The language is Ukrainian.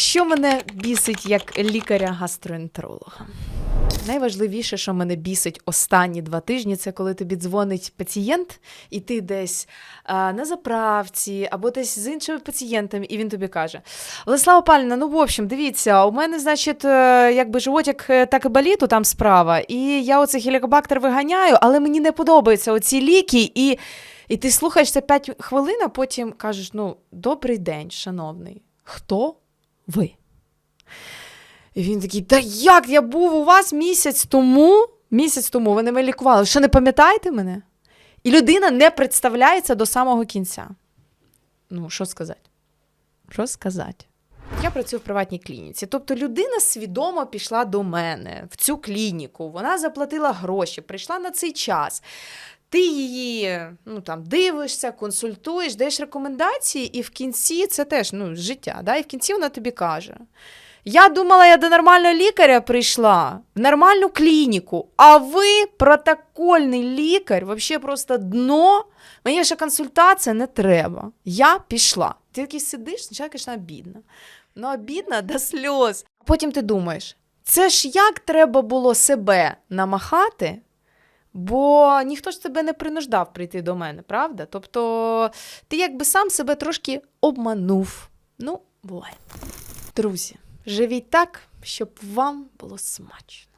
Що мене бісить як лікаря-гастроентеролога? Найважливіше, що мене бісить останні два тижні, це коли тобі дзвонить пацієнт, і ти десь а, на заправці або десь з іншими пацієнтами, і він тобі каже: Владислава Павлівна, ну в общем, дивіться, у мене, значить, е, якби животик е, так і боліт, там справа, і я оцей хелікобактер виганяю, але мені не подобаються оці ліки, і, і ти слухаєш це 5 хвилин, а потім кажеш: ну, добрий день, шановний, хто ви? І він такий, та як я був у вас місяць тому, місяць тому ви не мене лікували. Що не пам'ятаєте мене? І людина не представляється до самого кінця. Ну, що сказати? Що сказати? Я працюю в приватній клініці. Тобто людина свідомо пішла до мене в цю клініку, вона заплатила гроші, прийшла на цей час. Ти її ну, там, дивишся, консультуєш, даєш рекомендації, і в кінці це теж ну, життя. Да? І в кінці вона тобі каже: Я думала, я до нормального лікаря прийшла, в нормальну клініку, а ви протокольний лікар, взагалі просто дно. Мені ще консультація не треба. Я пішла. Ти такий сидиш, спочатку, звісно, обідно. Ну, обідно до сльоз. А потім ти думаєш, це ж як треба було себе намахати, бо ніхто ж тебе не принуждав прийти до мене, правда? Тобто ти якби сам себе трошки обманув. Ну, буває. Друзі, живіть так, щоб вам було смачно.